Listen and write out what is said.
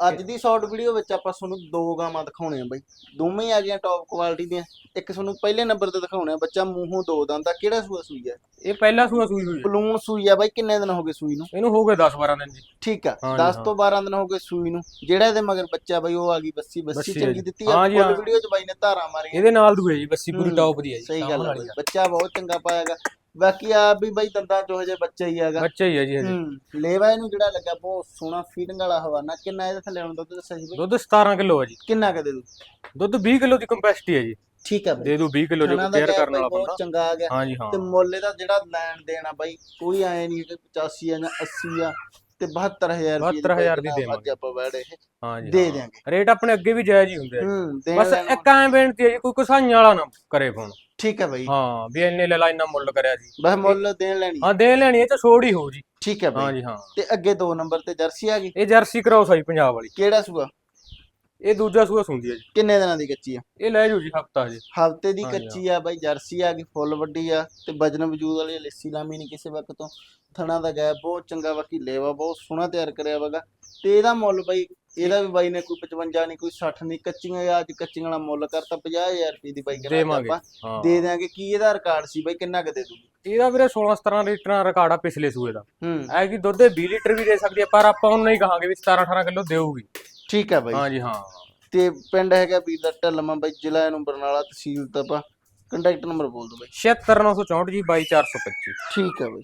ਅੱਜ ਦੀ short video ਵਿੱਚ ਆਪਾਂ ਤੁਹਾਨੂੰ ਦੋ ਗਾਵਾਂ ਦਿਖਾਉਣੇ ਆ ਬਾਈ। ਦੋਵੇਂ ਹੀ ਆ ਗਈਆਂ ਟੌਪ ਕੁਆਲਿਟੀ ਦੀਆਂ। ਇੱਕ ਤੁਹਾਨੂੰ ਪਹਿਲੇ ਨੰਬਰ ਤੇ ਦਿਖਾਉਣੇ ਆ ਬੱਚਾ ਮੂੰਹੋਂ ਦੋ ਦੰਦ ਦਾ ਕਿਹੜਾ ਸੂਆ ਸੂਈ ਹੈ ਇਹ ਪਹਿਲਾ ਸੂਆ ਸੂਈ ਹੋਈ ਹੈ ਸੂਈ ਆ ਬਾਈ ਕਿੰਨੇ ਦਿਨ ਹੋ ਗਏ ਸੂਈ ਨੂੰ? ਇਹਨੂੰ ਹੋ ਗਏ 10 12 ਦਿਨ ਜੀ। ਠੀਕ ਆ ਹਾਂਜੀ, 10 ਹਾਂ। ਤੋਂ 12 ਦਿਨ ਹੋ ਗਏ ਸੂਈ ਨੂੰ। ਜਿਹੜਾ ਇਹਦੇ ਮਗਰ ਬੱਚਾ ਬਾਈ ਉਹ ਆ ਗਈ ਬੱਸੀ। ਬੱਸੀ ਚੰਗੀ। ਦਿੱਤੀ ਆ। ਫੁੱਲ ਹਾਂ। ਵੀਡੀਓ ਚ ਬਾਈ ਨੇ ਧਾਰਾਂ ਮਾਰੀਆਂ। ਇਹਦੇ ਨਾਲ ਦੂਏ ਜੀ ਬੱਸੀ ਪੂਰੀ ਹੂੰ, ਟੌਪ ਦੀ ਹੈ ਜੀ। ਸਹੀ ਗੱਲ ਬਾਈ। ਬੱਚਾ ਬਹੁਤ ਚੰਗਾ ਪਾਇਆਗਾ ਬਾਕੀ ਆ ਵੀ ਬਾਈ ਦੰਦਾਂ ਚੋਂ ਹਜੇ ਬੱਚਾ ਹੀ ਹੈਗਾ। ਬੱਚਾ ਹੀ ਹੈ ਜੀ ਹਜੇ। ਹੂੰ ਲੇਵਾ ਇਹਨੂੰ ਜਿਹੜਾ ਲੱਗਾ ਬਹੁਤ ਸੋਹਣਾ ਫੀਡਿੰਗ ਵਾਲਾ ਹਵਾਨਾ। ਕਿੰਨਾ ਇਹਦੇ ਥੱਲੇ ਆਉਂਦਾ ਦੁੱਧ ਦੱਸਿਆ ਸੀ ਬਾਈ? ਦੁੱਧ 17 ਕਿਲੋ ਹੈ ਜੀ। ਕਿੰਨਾ ਕਦੇ ਦੂ ਦੁੱਧ 20 ਕਿਲੋ ਦੀ ਕੰਪੈਸਿਟੀ ਹੈ ਜੀ। ਠੀਕ ਆ ਬਾਈ। ਦੇ ਦੂ 20 ਕਿਲੋ ਜੋ ਦਾ ਕੇਅਰ ਕਰਨ ਵਾਲਾ ਬਹੁਤ ਬੰਦਾ। ਚੰਗਾ ਆ ਗਿਆ। ਹਾਂ। ਤੇ ਮੁੱਲ ਇਹਦਾ ਜਿਹੜਾ ਲੈਣ ਦੇਣਾ ਬਾਈ ਕੋਈ ਐ ਨਹੀਂ ਕਿ 85 ਆ ਜਾਂ 80 ਆ। ਤੇ 72000 ਰੁਪਏ 72,000 ਦੀ ਦੇਵਾਂਗੇ। ਆਪਾਂ ਬੈਠੇ ਹਾਂਜੀ ਦੇ ਹਾਂ। ਦਿਆਂਗੇ। ਰੇਟ ਆਪਣੇ ਅੱਗੇ ਵੀ ਜਾਇਜ਼ ਹੀ ਹੁੰਦੇ ਆ ਜੀ। ਹੂੰ ਦੇਣ ਬਸ ਇੱਕ ਐਂ ਬੇਨਤੀ ਹੈ ਜੀ ਕੋਈ ਕਸਾਈਆਂ ਵਾਲਾ ਨਾ ਕਰੇ ਫੋਨ ਠੀਕ ਹੈ ਬਾਈ। ਹਾਂ ਵੀ ਇੰਨੇ ਲੈ ਲਾ ਇੰਨਾ ਮੁੱਲ ਕਰਿਆ ਜੀ। ਬਸ ਮੁੱਲ ਦੇਣ ਲੈਣੀ। ਹਾਂ ਦੇ ਲੈਣੀ ਇਹ ਤਾਂ ਛੋੜ ਹੀ ਹੋਊ ਜੀ। ਠੀਕ ਹੈ ਬਾਈ। ਹਾਂਜੀ ਹਾਂ। ਤੇ ਅੱਗੇ ਦੋ ਨੰਬਰ ਤੇ ਜਰਸੀ ਆ ਗਈ? ਇਹ ਜਰਸੀ ਕਰਾਉਸ ਆਈ ਪੰਜਾਬ ਵਾਲੀ। ਕਿਹੜਾ ਸੂਆ? ਇਹ ਦੂਜਾ ਸੂਆ ਸੁੰਦੀ ਹੈ ਜੀ। ਕਿੰਨੇ ਦਿਨਾਂ ਦੀ ਕੱਚੀ ਆ? ਇਹ ਲੈ ਜੂ ਜੀ ਹਫਤਾ ਜੀ ਹਫ਼ਤੇ ਦੀ ਹਾਂਜੀ, ਕੱਚੀ ਆ ਬਾਈ ਜਰਸੀ ਆ ਗਈ ਫੁੱਲ ਵੱਡੀ ਆ ਤੇ ਵਜਨ ਵਜੂਦ ਵਾਲੀ ਲੱਸੀ ਲਾਮੀ ਨਹੀਂ ਕਿਸੇ ਵਕਤ ਤੋਂ। ਥਣਾ ਦਾ ਗੈਪ ਬਹੁਤ ਚੰਗਾ ਬਾਕੀ ਲੇਵਾ ਬਹੁਤ ਸੋਹਣਾ ਤਿਆਰ ਕਰਿਆ ਵਗਾ ਤੇ ਇਹਦਾ ਮੁੱਲ ਬਾਈ ਇਹਦਾ ਵੀ ਬਾਈ ਨੇ ਕੋਈ 55 ਨਹੀਂ ਕੋਈ 60 ਨਹੀਂ ਕੱਚੀਆਂ ਆ, ਅੱਜ ਕੱਚੀਆਂ ਵਾਲਾ ਮੁੱਲ ਕਰਤਾ 50000 ਰੁਪਏ ਦੀ ਬਾਈ ਕਰਾਂਗੇ ਦੇਵਾਂਗੇ ਆਪਾਂ। ਹਾਂ। ਦੇ ਦਿਆਂਗੇ ਕੀ ਇਹਦਾ ਰਿਕਾਰਡ ਸੀ ਬਾਈ ਕਿੰਨਾ ਕੁ ਦੇ ਦੂਗੀ ਇਹਦਾ ਵੀਰੇ 16 17 ਲੀਟਰ ਦਾ ਰਿਕਾਰਡ ਆ ਪਿਛਲੇ ਸੂਏ ਦਾ। ਹੂੰ। ਐ ਕਿ ਦੁੱਧ ਦੇ 20 ਲੀਟਰ ਵੀ ਦੇ ਸਕਦੀ ਹੈ ਪਰ ਆਪਾਂ ਹੁਣ ਨਹੀਂ ਕਹਾਂਗੇ ਵੀ 17 18 ਕਿਲੋ ਦੇਊਗੀ। ਠੀਕ ਆ ਬਾਈ। ਹਾਂਜੀ ਹਾਂ। ਤੇ ਪਿੰਡ ਹੈਗਾ ਵੀਰ ਦਾ ਢਲਮਾ ਬਾਈ ਜ਼ਿਲ੍ਹਾ ਇਹਨੂੰ ਬਰਨਾਲਾ ਤਹਿਸੀਲ ਤਪਾ ਕੰਟੈਕਟ ਨੰਬਰ ਬੋਲ ਦਿਓ ਬਾਈ। 76964 ਜੀ 22425 ਠੀਕ ਆ ਬਾਈ।